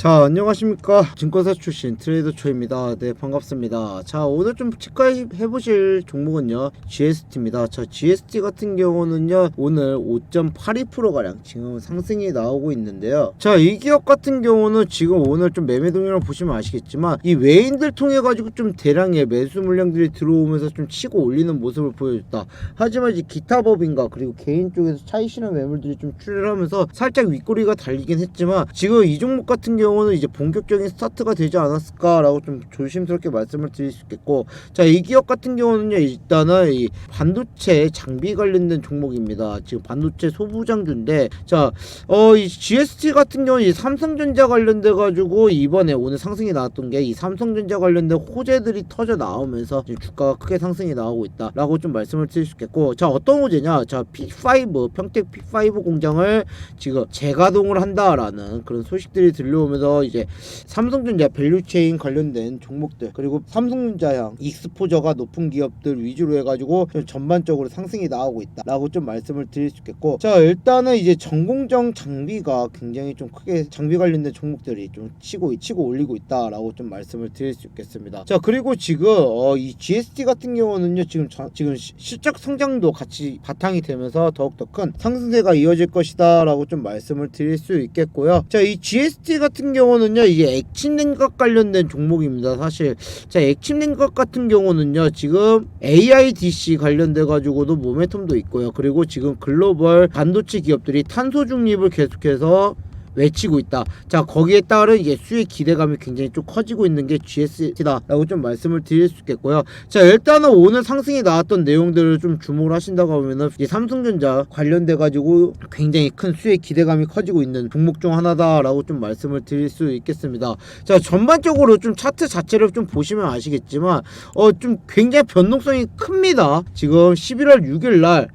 자 안녕하십니까. 증권사 출신 트레이더 초입니다. 네 반갑습니다. 자 오늘 좀 체크해 보실 종목은요 GST입니다. 자 GST 같은 경우는요 오늘 5.82% 가량 지금 상승이 나오고 있는데요. 자 이 기업 같은 경우는 지금 오늘 좀 매매 동향을 보시면 아시겠지만 이 외인들 통해 가지고 좀 대량의 매수 물량들이 들어오면서 좀 치고 올리는 모습을 보여줬다. 하지만 이제 기타 법인가 그리고 개인 쪽에서 차이 실현 매물들이 좀 출혈하면서 살짝 윗꼬리가 달리긴 했지만 지금 이 종목 같은 경우 는 이제 본격적인 스타트가 되지 않았을까라고 좀 조심스럽게 말씀을 드릴 수 있겠고 자 이 기업 같은 경우는요 일단은 이 반도체 장비 관련된 종목입니다. 지금 반도체 소부장주인데 자어이 GST 같은 경우는 이 삼성전자 관련돼 가지고 이번에 오늘 상승이 나왔던 게 이 삼성전자 관련된 호재들이 터져 나오면서 주가가 크게 상승이 나오고 있다라고 좀 말씀을 드릴 수 있겠고 자 어떤 호재냐? 자 P5 평택 P5 공장을 지금 재가동을 한다라는 그런 소식들이 들려오면서 이제 삼성전자 밸류체인 관련된 종목들 그리고 삼성전자향 익스포저가 높은 기업들 위주로 해가지고 좀 전반적으로 상승이 나오고 있다라고 좀 말씀을 드릴 수 있겠고 자 일단은 이제 전공정 장비가 굉장히 좀 크게 장비 관련된 종목들이 좀 치고 치고 올리고 있다라고 좀 말씀을 드릴 수 있겠습니다. 자 그리고 지금 어, 이 GST 같은 경우는요 지금 자- 지금 시- 실적 성장도 같이 바탕이 되면서 더욱더 큰 상승세가 이어질 것이다라고 좀 말씀을 드릴 수 있겠고요. 자 이 GST 같은 경우는요 이게 액침 냉각 관련된 종목입니다. 사실 자 액침 냉각 같은 경우는요 지금 AIDC 관련돼 가지고도 모멘텀도 있고요. 그리고 지금 글로벌 반도체 기업들이 탄소 중립을 계속해서 외치고 있다. 자 거기에 따른 이제 수익 기대감이 굉장히 좀 커지고 있는 게 GST다라고 좀 말씀을 드릴 수 있겠고요. 자 일단은 오늘 상승이 나왔던 내용들을 좀 주목을 하신다고 하면은 이제 삼성전자 관련돼 가지고 굉장히 큰 수익 기대감이 커지고 있는 종목 중 하나다라고 좀 말씀을 드릴 수 있겠습니다. 자 전반적으로 좀 차트 자체를 좀 보시면 아시겠지만 어 좀 굉장히 변동성이 큽니다. 지금 11월 6일 날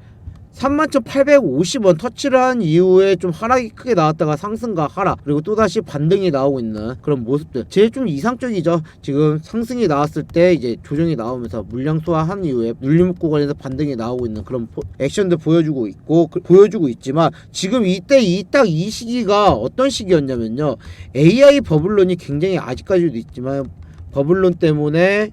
31,850원 터치를 한 이후에 좀 하락이 크게 나왔다가 상승과 하락 그리고 또다시 반등이 나오고 있는 그런 모습들. 제일 좀 이상적이죠. 지금 상승이 나왔을 때 이제 조정이 나오면서 물량 소화한 이후에 눌림 구간에서 반등이 나오고 있는 그런 포- 액션들 보여주고 있고 그- 보여주고 있지만 지금 이때 이 딱 이 시기가 어떤 시기였냐면요. AI 버블론이 굉장히 아직까지도 있지만 버블론 때문에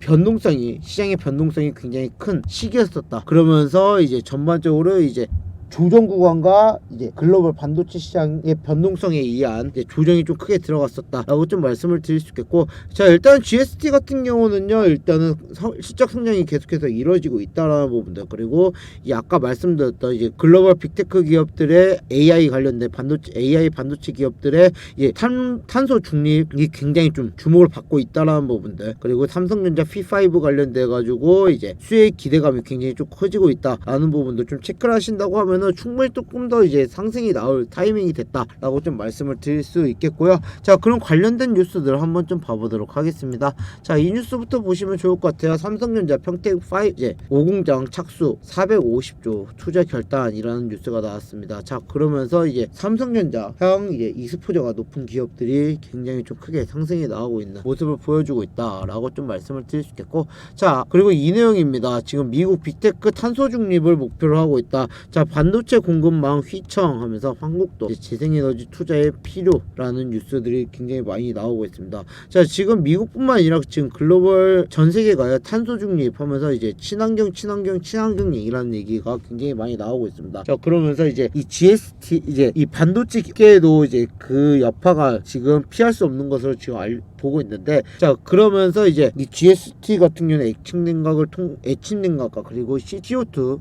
변동성이 시장의 변동성이 굉장히 큰 시기였었다. 그러면서 이제 전반적으로 이제 조정 구간과 이제 글로벌 반도체 시장의 변동성에 의한 조정이 좀 크게 들어갔었다라고 좀 말씀을 드릴 수 있겠고 자 일단 GST 같은 경우는요 일단은 성- 실적 성장이 계속해서 이루어지고 있다라는 부분들 그리고 이 아까 말씀드렸던 이제 글로벌 빅테크 기업들의 AI 관련된 반도체 AI 반도체 기업들의 이제 탄, 탄소 중립이 굉장히 좀 주목을 받고 있다라는 부분들 그리고 삼성전자 P5 관련돼 가지고 이제 수익 기대감이 굉장히 좀 커지고 있다라는 부분도 좀 체크를 하신다고 하면 은 충분히 조금 더 이제 상승이 나올 타이밍이 됐다라고 좀 말씀을 드릴 수 있겠고요. 자 그럼 관련된 뉴스들 한번 좀 봐보도록 하겠습니다. 자 이 뉴스부터 보시면 좋을 것 같아요. 삼성전자 평택 5 이제 5공장 착수 450조 투자 결단이라는 뉴스가 나왔습니다. 자 그러면서 이제 삼성전자 향 이제 이스포저가 높은 기업들이 굉장히 좀 크게 상승이 나오고 있는 모습을 보여주고 있다라고 좀 말씀을 드릴 수 있겠고 자 그리고 이 내용입니다. 지금 미국 빅테크 탄소 중립을 목표로 하고 있다. 자 반 도체 공급망 휘청하면서 한국도 재생에너지 투자에 필요라는 뉴스들이 굉장히 많이 나오고 있습니다. 자 지금 미국뿐만 아니라 지금 글로벌 전 세계가 탄소 중립하면서 이제 친환경 친환경 친환경 얘기라는 얘기가 굉장히 많이 나오고 있습니다. 자 그러면서 이제 이 GST 이제 이 반도체계도 이제 그 여파가 지금 피할 수 없는 것으로 지금 알, 보고 있는데 자 그러면서 이제 이 GST 같은 경우는 액침 냉각을 통 액침 냉각과 그리고 CO2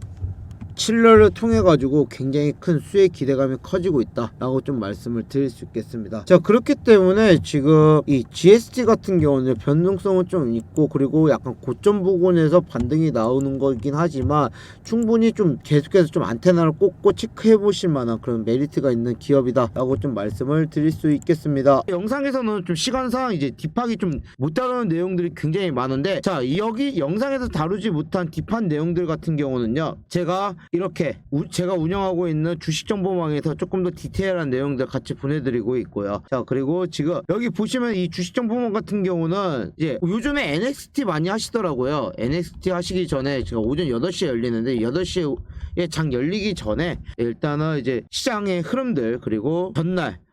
칠러를 통해 가지고 굉장히 큰 수익 기대감이 커지고 있다라고 좀 말씀을 드릴 수 있겠습니다. 자 그렇기 때문에 지금 이 GST 같은 경우는 변동성은 좀 있고 그리고 약간 고점 부근에서 반등이 나오는 거긴 하지만 충분히 좀 계속해서 좀 안테나를 꽂고 체크해 보실 만한 그런 메리트가 있는 기업이다라고 좀 말씀을 드릴 수 있겠습니다. 영상에서는 좀 시간상 이제 딥하게 좀 못 다루는 내용들이 굉장히 많은데 자 여기 영상에서 다루지 못한 딥한 내용들 같은 경우는요 제가 이렇게 우- 제가 운영하고 있는 주식정보망에서 조금 더 디테일한 내용들 같이 보내드리고 있고요. 자 그리고 지금 여기 보시면 이 주식정보망 같은 경우는 이제 요즘에 NXT 많이 하시더라고요. NXT 하시기 전에 제가 오전 8시에 열리는데 8시에 장 열리기 전에 일단은 이제 시장의 흐름들 그리고 전날